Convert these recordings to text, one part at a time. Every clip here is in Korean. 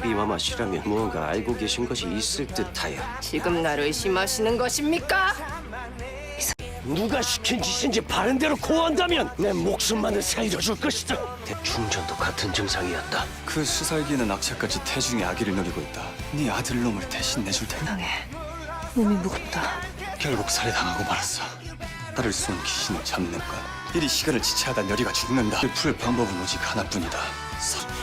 데비마마 씨라면 무언가 알고 계신 것이 있을 듯하여 지금 나를 의심하시는 것입니까? 누가 시킨 짓인지 바른 대로 고한다면 내 목숨만을 살려줄 것이다 대충전도 같은 증상이었다 그 수살기는 악착같이 태중의 아기를 노리고 있다. 네 아들 놈을 대신 내줄 테니 몸이 무겁다. 결국 살해당하고 말았어. 딸을 쏜 귀신을 잡는 것. 이리 시간을 지체하다 열이가 죽는다. 풀 방법은 오직 하나뿐이다. 서-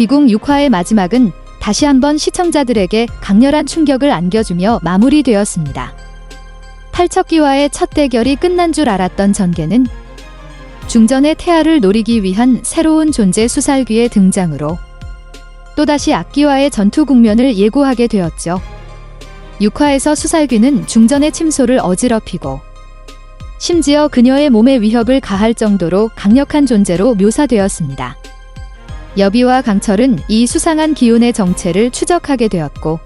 귀궁 6화의 마지막은 다시 한번 시청자들에게 강렬한 충격을 안겨주며 마무리되었습니다. 탈척기와의 첫 대결이 끝난 줄 알았던 전개는 중전의 태아를 노리기 위한 새로운 존재 수살귀의 등장으로 또다시 악기와의 전투 국면을 예고하게 되었죠. 6화에서 수살귀는 중전의 침소를 어지럽히고 심지어 그녀의 몸에 위협을 가할 정도로 강력한 존재로 묘사되었습니다. 여비와 강철은 이 수상한 기운의 정체를 추적하게 되었고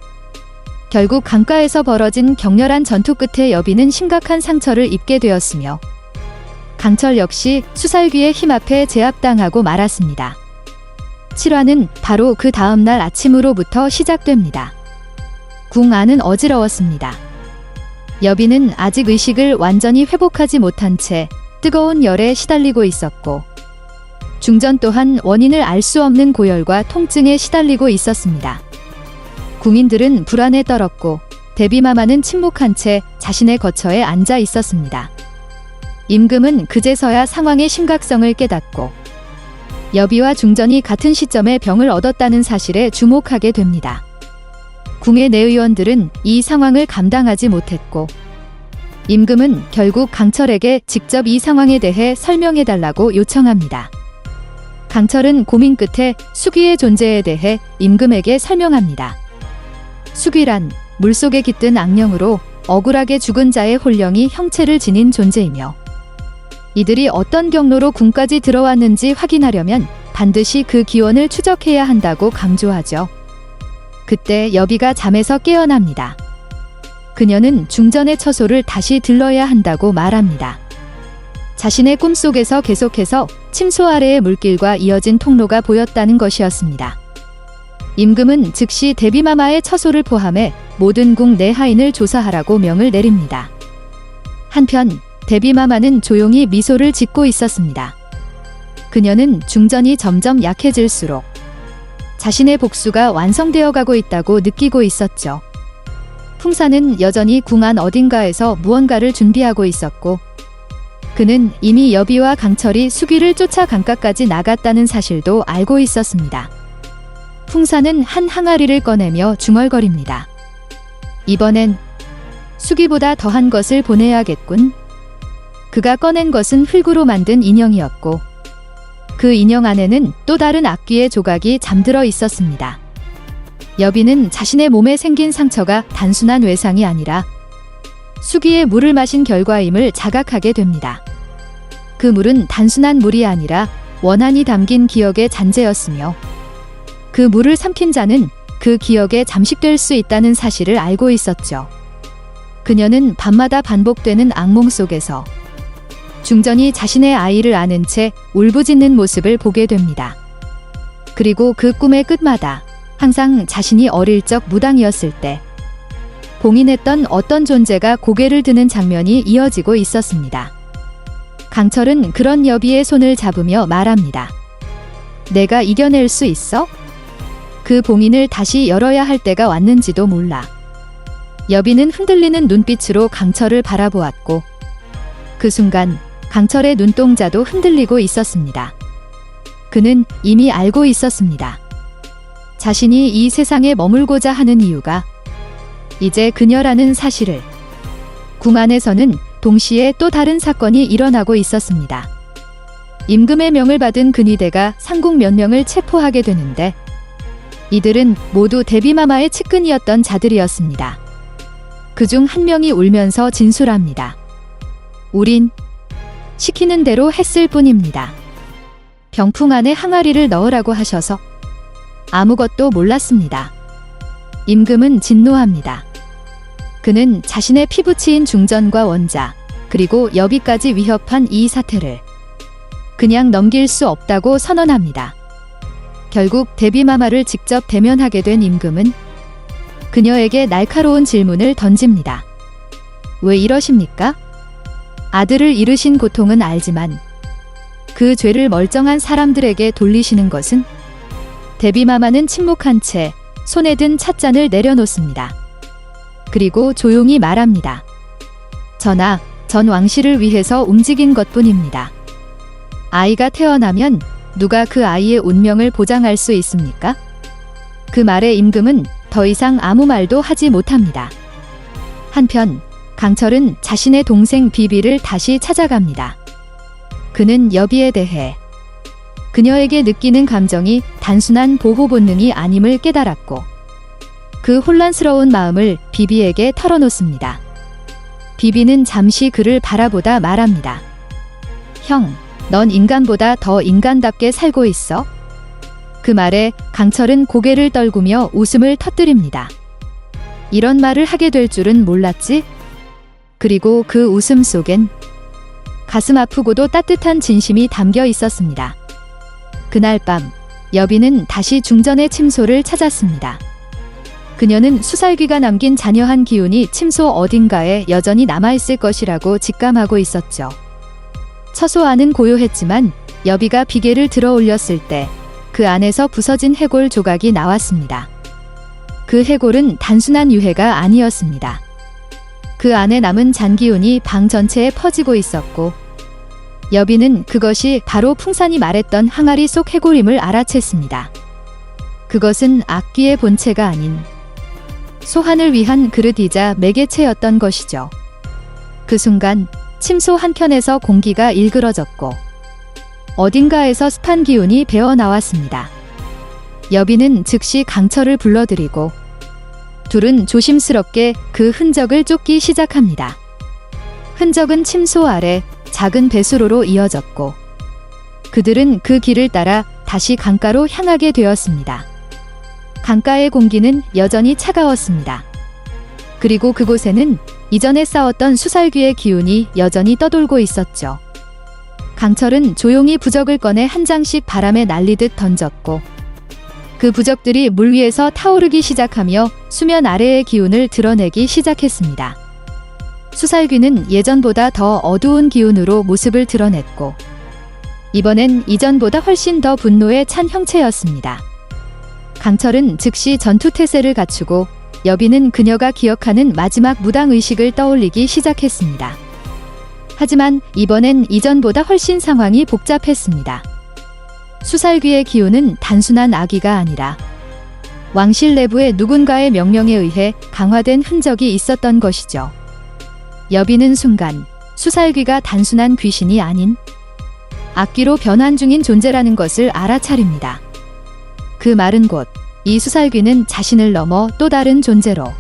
결국 강가에서 벌어진 격렬한 전투 끝에 여비는 심각한 상처를 입게 되었으며 강철 역시 수살귀의 힘 앞에 제압당하고 말았습니다. 7화는 바로 그 다음날 아침으로부터 시작됩니다. 궁 안은 어지러웠습니다. 여비는 아직 의식을 완전히 회복하지 못한 채 뜨거운 열에 시달리고 있었고 중전 또한 원인을 알 수 없는 고열과 통증에 시달리고 있었습니다. 국민들은 불안에 떨었고 데비마마는 침묵한 채 자신의 거처에 앉아 있었습니다. 임금은 그제서야 상황의 심각성을 깨닫고 여비와 중전이 같은 시점에 병을 얻었다는 사실에 주목하게 됩니다. 궁의 내의원들은 이 상황을 감당하지 못했고 임금은 결국 강철에게 직접 이 상황에 대해 설명해달라고 요청합니다. 강철은 고민 끝에 수귀의 존재에 대해 임금에게 설명합니다. 수귀란 물속에 깃든 악령으로 억울하게 죽은 자의 혼령이 형체를 지닌 존재이며 이들이 어떤 경로로 궁까지 들어왔는지 확인하려면 반드시 그 기원을 추적해야 한다고 강조하죠. 그때 여비가 잠에서 깨어납니다. 그녀는 중전의 처소를 다시 들러야 한다고 말합니다. 자신의 꿈속에서 계속해서 침소 아래의 물길과 이어진 통로가 보였다는 것이었습니다. 임금은 즉시 데비마마의 처소를 포함해 모든 궁 내 하인을 조사하라고 명을 내립니다. 한편 데비마마는 조용히 미소를 짓고 있었습니다. 그녀는 중전이 점점 약해질수록 자신의 복수가 완성되어 가고 있다고 느끼고 있었죠. 풍사는 여전히 궁 안 어딘가에서 무언가를 준비하고 있었고 그는 이미 여비와 강철이 수귀를 쫓아 강가까지 나갔다는 사실도 알고 있었습니다. 풍사는 한 항아리를 꺼내며 중얼거립니다. 이번엔 수귀보다 더한 것을 보내야겠군. 그가 꺼낸 것은 흙으로 만든 인형이었고 그 인형 안에는 또 다른 악귀의 조각이 잠들어 있었습니다. 여비는 자신의 몸에 생긴 상처가 단순한 외상이 아니라 수기의 물을 마신 결과임을 자각하게 됩니다. 그 물은 단순한 물이 아니라 원한이 담긴 기억의 잔재였으며 그 물을 삼킨 자는 그 기억에 잠식될 수 있다는 사실을 알고 있었죠. 그녀는 밤마다 반복되는 악몽 속에서 중전이 자신의 아이를 아는 채 울부짖는 모습을 보게 됩니다. 그리고 그 꿈의 끝마다 항상 자신이 어릴 적 무당이었을 때 봉인했던 어떤 존재가 고개를 드는 장면이 이어지고 있었습니다. 강철은 그런 여비의 손을 잡으며 말합니다. 내가 이겨낼 수 있어? 그 봉인을 다시 열어야 할 때가 왔는지도 몰라. 여비는 흔들리는 눈빛으로 강철을 바라보았고 그 순간 강철의 눈동자도 흔들리고 있었습니다. 그는 이미 알고 있었습니다. 자신이 이 세상에 머물고자 하는 이유가 이제 그녀라는 사실을 궁 안에서는 동시에 또 다른 사건이 일어나고 있었습니다. 임금의 명을 받은 근위대가 상국 몇 명을 체포하게 되는데 이들은 모두 데비마마의 측근이었던 자들이었습니다. 그 중 한 명이 울면서 진술합니다. 우린 시키는 대로 했을 뿐입니다. 병풍 안에 항아리를 넣으라고 하셔서 아무것도 몰랐습니다. 임금은 진노합니다. 그는 자신의 피부치인 중전과 원자, 그리고 여비까지 위협한 이 사태를 그냥 넘길 수 없다고 선언합니다. 결국 데비마마를 직접 대면하게 된 임금은 그녀에게 날카로운 질문을 던집니다. 왜 이러십니까? 아들을 잃으신 고통은 알지만 그 죄를 멀쩡한 사람들에게 돌리시는 것은 데비마마는 침묵한 채 손에 든 찻잔을 내려놓습니다. 그리고 조용히 말합니다. 전하, 전 왕실을 위해서 움직인 것 뿐입니다. 아이가 태어나면 누가 그 아이의 운명을 보장할 수 있습니까? 그 말에 임금은 더 이상 아무 말도 하지 못합니다. 한편 강철은 자신의 동생 비비를 다시 찾아갑니다. 그는 여비에 대해 그녀에게 느끼는 감정이 단순한 보호 본능이 아님을 깨달았고 그 혼란스러운 마음을 비비에게 털어놓습니다. 비비는 잠시 그를 바라보다 말합니다. 형, 넌 인간보다 더 인간답게 살고 있어? 그 말에 강철은 고개를 떨구며 웃음을 터뜨립니다. 이런 말을 하게 될 줄은 몰랐지? 그리고 그 웃음 속엔 가슴 아프고도 따뜻한 진심이 담겨 있었습니다. 그날 밤, 여비는 다시 중전의 침소를 찾았습니다. 그녀는 수살귀가 남긴 잔여한 기운이 침소 어딘가에 여전히 남아있을 것이라고 직감하고 있었죠. 처소 안은 고요했지만 여비가 비계를 들어 올렸을 때 그 안에서 부서진 해골 조각이 나왔습니다. 그 해골은 단순한 유해가 아니었습니다. 그 안에 남은 잔기운이 방 전체에 퍼지고 있었고 여비는 그것이 바로 풍산이 말했던 항아리 속 해골임을 알아챘습니다. 그것은 악기의 본체가 아닌 소환을 위한 그릇이자 매개체였던 것이죠. 그 순간 침소 한켠에서 공기가 일그러졌고 어딘가에서 습한 기운이 배어 나왔습니다. 여비는 즉시 강철을 불러들이고 둘은 조심스럽게 그 흔적을 쫓기 시작합니다. 흔적은 침소 아래 작은 배수로로 이어졌고 그들은 그 길을 따라 다시 강가로 향하게 되었습니다. 강가의 공기는 여전히 차가웠습니다. 그리고 그곳에는 이전에 싸웠던 수살귀의 기운이 여전히 떠돌고 있었죠. 강철은 조용히 부적을 꺼내 한 장씩 바람에 날리듯 던졌고 그 부적들이 물 위에서 타오르기 시작하며 수면 아래의 기운을 드러내기 시작했습니다. 수살귀는 예전보다 더 어두운 기운으로 모습을 드러냈고 이번엔 이전보다 훨씬 더 분노에 찬 형체였습니다. 강철은 즉시 전투 태세를 갖추고 여비는 그녀가 기억하는 마지막 무당 의식을 떠올리기 시작했습니다. 하지만 이번엔 이전보다 훨씬 상황이 복잡했습니다. 수살귀의 기운은 단순한 아기가 아니라 왕실 내부의 누군가의 명령에 의해 강화된 흔적이 있었던 것이죠. 여비는 순간 수살귀가 단순한 귀신이 아닌 악기로 변환 중인 존재라는 것을 알아차립니다. 그 말은 곧 이 수살귀는 자신을 넘어 또 다른 존재로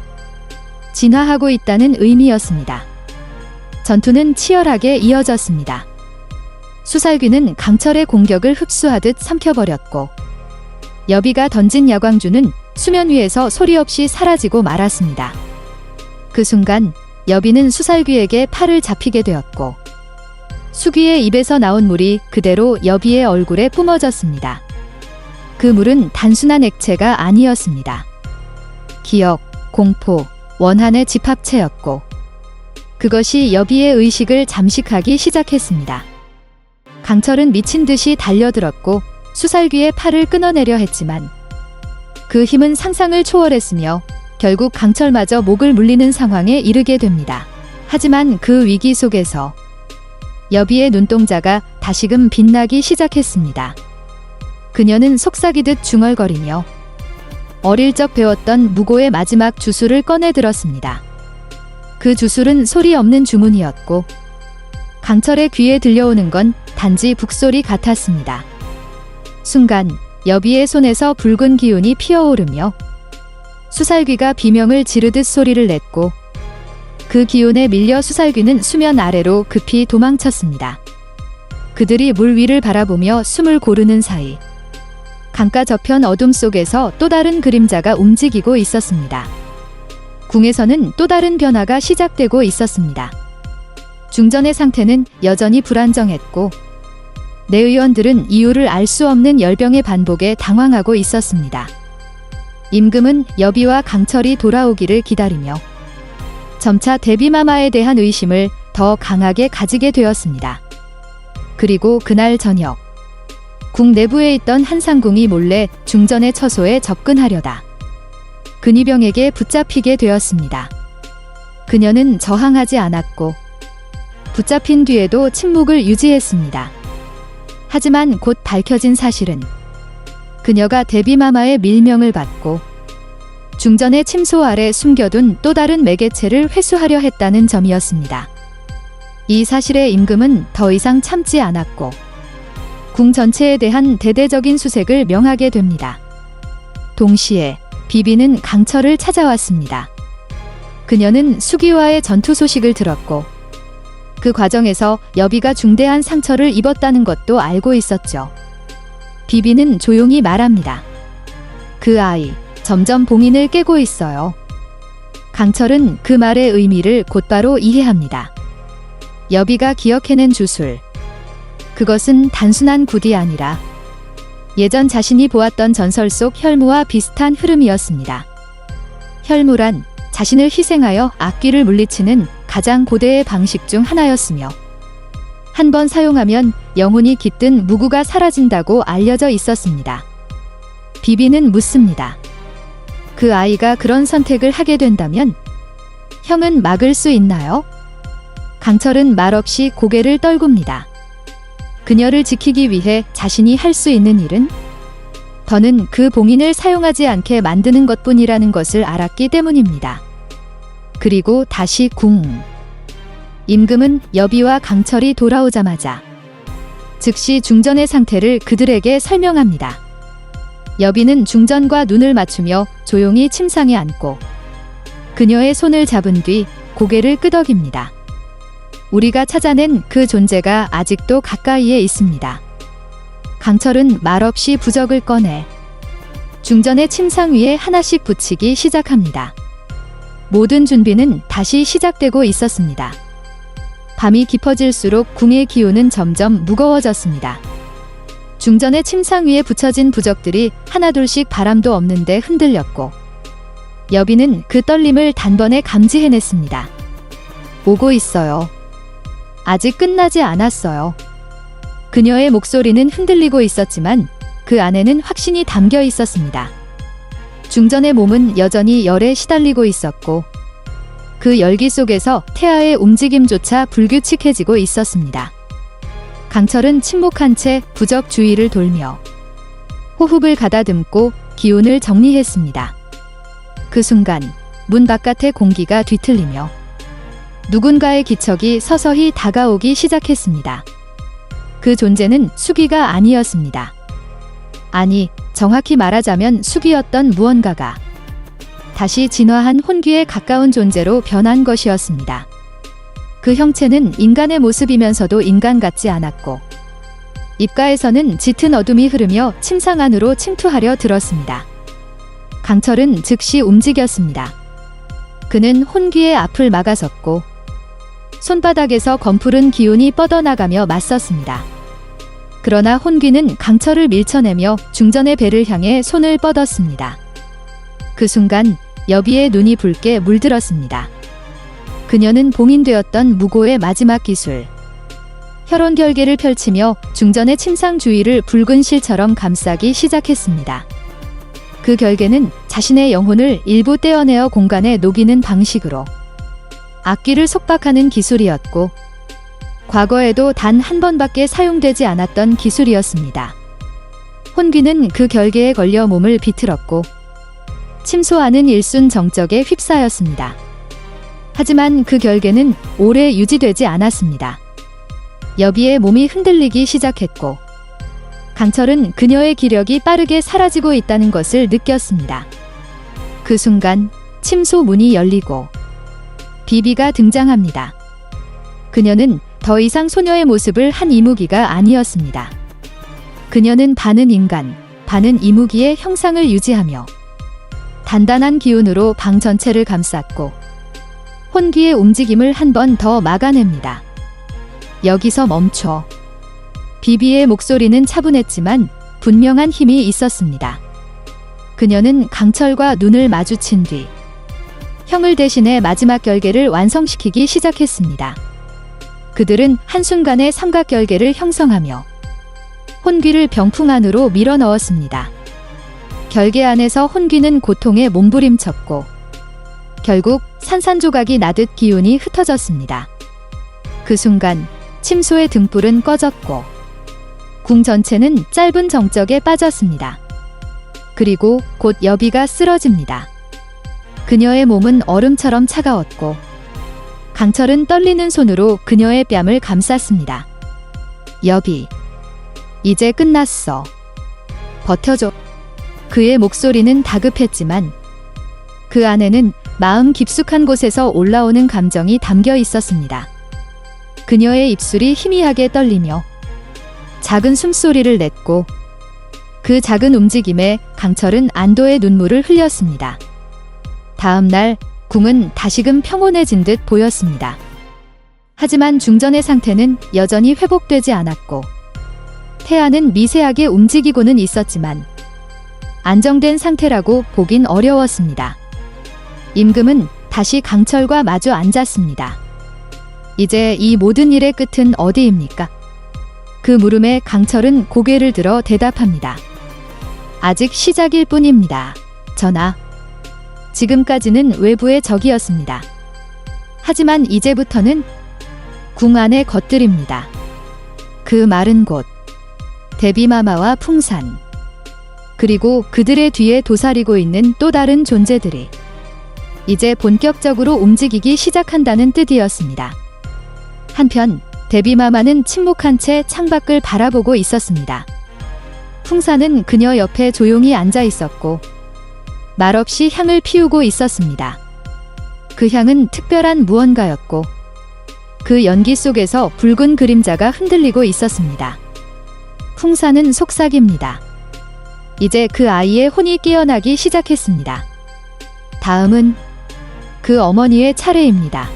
진화하고 있다는 의미였습니다. 전투는 치열하게 이어졌습니다. 수살귀는 강철의 공격을 흡수하듯 삼켜버렸고 여비가 던진 야광주는 수면 위에서 소리 없이 사라지고 말았습니다. 그 순간 여비는 수살귀에게 팔을 잡히게 되었고 수귀의 입에서 나온 물이 그대로 여비의 얼굴에 뿜어졌습니다. 그 물은 단순한 액체가 아니었습니다. 기억, 공포, 원한의 집합체였고 그것이 여비의 의식을 잠식하기 시작했습니다. 강철은 미친 듯이 달려들었고 수살귀의 팔을 끊어내려 했지만 그 힘은 상상을 초월했으며 결국 강철마저 목을 물리는 상황에 이르게 됩니다. 하지만 그 위기 속에서 여비의 눈동자가 다시금 빛나기 시작했습니다. 그녀는 속삭이듯 중얼거리며 어릴 적 배웠던 무고의 마지막 주술을 꺼내 들었습니다. 그 주술은 소리 없는 주문이었고 강철의 귀에 들려오는 건 단지 북소리 같았습니다. 순간 여비의 손에서 붉은 기운이 피어오르며 수살귀가 비명을 지르듯 소리를 냈고 그 기운에 밀려 수살귀는 수면 아래로 급히 도망쳤습니다. 그들이 물 위를 바라보며 숨을 고르는 사이 강가 저편 어둠 속에서 또 다른 그림자가 움직이고 있었습니다. 궁에서는 또 다른 변화가 시작되고 있었습니다. 중전의 상태는 여전히 불안정했고 내 의원들은 이유를 알 수 없는 열병의 반복에 당황하고 있었습니다. 임금은 여비와 강철이 돌아오기를 기다리며 점차 데비마마에 대한 의심을 더 강하게 가지게 되었습니다. 그리고 그날 저녁 궁 내부에 있던 한상궁이 몰래 중전의 처소에 접근하려다 근위병에게 붙잡히게 되었습니다. 그녀는 저항하지 않았고 붙잡힌 뒤에도 침묵을 유지했습니다. 하지만 곧 밝혀진 사실은 그녀가 데비마마의 밀명을 받고 중전의 침소 아래 숨겨둔 또 다른 매개체를 회수하려 했다는 점이었습니다. 이 사실에 임금은 더 이상 참지 않았고 궁 전체에 대한 대대적인 수색을 명하게 됩니다. 동시에 비비는 강철을 찾아왔습니다. 그녀는 수기와의 전투 소식을 들었고 그 과정에서 여비가 중대한 상처를 입었다는 것도 알고 있었죠. 비비는 조용히 말합니다. 그 아이 점점 봉인을 깨고 있어요. 강철은 그 말의 의미를 곧바로 이해합니다. 여비가 기억해낸 주술. 그것은 단순한 굿이 아니라 예전 자신이 보았던 전설 속 혈무와 비슷한 흐름이었습니다. 혈무란 자신을 희생하여 악귀를 물리치는 가장 고대의 방식 중 하나였으며 한 번 사용하면 영혼이 깃든 무구가 사라진다고 알려져 있었습니다. 비비는 묻습니다. 그 아이가 그런 선택을 하게 된다면 형은 막을 수 있나요? 강철은 말없이 고개를 떨굽니다. 그녀를 지키기 위해 자신이 할 수 있는 일은 더는 그 봉인을 사용하지 않게 만드는 것뿐이라는 것을 알았기 때문입니다. 그리고 다시 궁. 임금은 여비와 강철이 돌아오자마자 즉시 중전의 상태를 그들에게 설명합니다. 여비는 중전과 눈을 맞추며 조용히 침상에 앉고 그녀의 손을 잡은 뒤 고개를 끄덕입니다. 우리가 찾아낸 그 존재가 아직도 가까이에 있습니다. 강철은 말없이 부적을 꺼내 중전의 침상 위에 하나씩 붙이기 시작합니다. 모든 준비는 다시 시작되고 있었습니다. 밤이 깊어질수록 궁의 기운은 점점 무거워졌습니다. 중전의 침상 위에 붙여진 부적들이 하나둘씩 바람도 없는데 흔들렸고 여비는 그 떨림을 단번에 감지해냈습니다. 오고 있어요. 아직 끝나지 않았어요. 그녀의 목소리는 흔들리고 있었지만 그 안에는 확신이 담겨 있었습니다. 중전의 몸은 여전히 열에 시달리고 있었고 그 열기 속에서 태아의 움직임조차 불규칙해지고 있었습니다. 강철은 침묵한 채 부적 주위를 돌며 호흡을 가다듬고 기운을 정리했습니다. 그 순간 문 바깥의 공기가 뒤틀리며 누군가의 기척이 서서히 다가오기 시작했습니다. 그 존재는 수기가 아니었습니다. 아니, 정확히 말하자면 수기였던 무언가가 다시 진화한 혼귀에 가까운 존재로 변한 것이었습니다. 그 형체는 인간의 모습이면서도 인간 같지 않았고 입가에서는 짙은 어둠이 흐르며 침상 안으로 침투하려 들었습니다. 강철은 즉시 움직였습니다. 그는 혼귀의 앞을 막아섰고 손바닥에서 검푸른 기운이 뻗어나가며 맞섰습니다. 그러나 혼귀는 강철을 밀쳐내며 중전의 배를 향해 손을 뻗었습니다. 그 순간 여비의 눈이 붉게 물들었습니다. 그녀는 봉인되었던 무고의 마지막 기술. 혈원 결계를 펼치며 중전의 침상 주위를 붉은 실처럼 감싸기 시작했습니다. 그 결계는 자신의 영혼을 일부 떼어내어 공간에 녹이는 방식으로 악기를 속박하는 기술이었고 과거에도 단 한 번밖에 사용되지 않았던 기술이었습니다. 혼귀는 그 결계에 걸려 몸을 비틀었고 침소하는 일순 정적에 휩싸였습니다. 하지만 그 결계는 오래 유지되지 않았습니다. 여비의 몸이 흔들리기 시작했고 강철은 그녀의 기력이 빠르게 사라지고 있다는 것을 느꼈습니다. 그 순간 침소 문이 열리고 비비가 등장합니다. 그녀는 더 이상 소녀의 모습을 한 이무기가 아니었습니다. 그녀는 반은 인간, 반은 이무기의 형상을 유지하며 단단한 기운으로 방 전체를 감쌌고 혼기의 움직임을 한 번 더 막아냅니다. 여기서 멈춰. 비비의 목소리는 차분했지만 분명한 힘이 있었습니다. 그녀는 강철과 눈을 마주친 뒤 형을 대신해 마지막 결계를 완성시키기 시작했습니다. 그들은 한순간에 삼각 결계를 형성하며 혼귀를 병풍 안으로 밀어 넣었습니다. 결계 안에서 혼귀는 고통에 몸부림쳤고 결국 산산조각이 나듯 기운이 흩어졌습니다. 그 순간 침소의 등불은 꺼졌고 궁 전체는 짧은 정적에 빠졌습니다. 그리고 곧 여비가 쓰러집니다. 그녀의 몸은 얼음처럼 차가웠고 강철은 떨리는 손으로 그녀의 뺨을 감쌌습니다. 여비, 이제 끝났어. 버텨줘. 그의 목소리는 다급했지만 그 안에는 마음 깊숙한 곳에서 올라오는 감정이 담겨 있었습니다. 그녀의 입술이 희미하게 떨리며 작은 숨소리를 냈고 그 작은 움직임에 강철은 안도의 눈물을 흘렸습니다. 다음 날 궁은 다시금 평온해진 듯 보였습니다. 하지만 중전의 상태는 여전히 회복되지 않았고 태아는 미세하게 움직이고는 있었지만 안정된 상태라고 보긴 어려웠습니다. 임금은 다시 강철과 마주 앉았습니다. 이제 이 모든 일의 끝은 어디입니까? 그 물음에 강철은 고개를 들어 대답합니다. 아직 시작일 뿐입니다. 전하. 지금까지는 외부의 적이었습니다. 하지만 이제부터는 궁 안의 것들입니다. 그 마른 곳, 데비마마와 풍산, 그리고 그들의 뒤에 도사리고 있는 또 다른 존재들이 이제 본격적으로 움직이기 시작한다는 뜻이었습니다. 한편 데비마마는 침묵한 채 창밖을 바라보고 있었습니다. 풍사는 그녀 옆에 조용히 앉아 있었고 말없이 향을 피우고 있었습니다. 그 향은 특별한 무언가였고 그 연기 속에서 붉은 그림자가 흔들리고 있었습니다. 풍사는 속삭입니다. 이제 그 아이의 혼이 깨어나기 시작했습니다. 다음은 그 어머니의 차례입니다.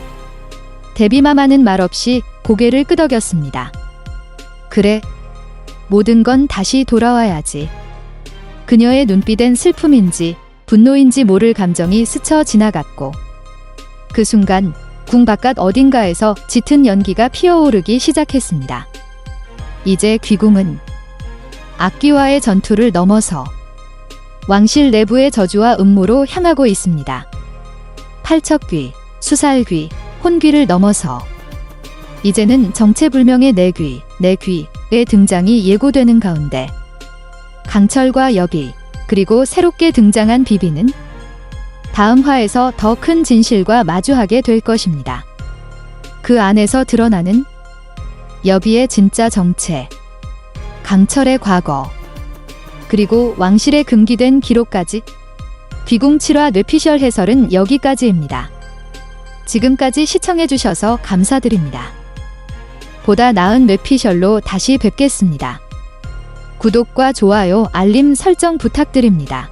데비마마는 말없이 고개를 끄덕였습니다. 그래, 모든 건 다시 돌아와야지. 그녀의 눈빛엔 슬픔인지 분노인지 모를 감정이 스쳐 지나갔고, 그 순간 궁 바깥 어딘가에서 짙은 연기가 피어오르기 시작했습니다. 이제 귀궁은 악기와의 전투를 넘어서 왕실 내부의 저주와 음모로 향하고 있습니다. 팔척귀, 수살귀, 혼귀를 넘어서 이제는 정체불명의 내귀, 내귀의 등장이 예고되는 가운데 강철과 여비, 그리고 새롭게 등장한 비비는 다음 화에서 더 큰 진실과 마주하게 될 것입니다. 그 안에서 드러나는 여비의 진짜 정체, 강철의 과거, 그리고 왕실에 금기된 기록까지 귀궁 7화 뇌피셜 해설은 여기까지입니다. 지금까지 시청해주셔서 감사드립니다. 보다 나은 뇌피셜로 다시 뵙겠습니다. 구독과 좋아요, 알림 설정 부탁드립니다.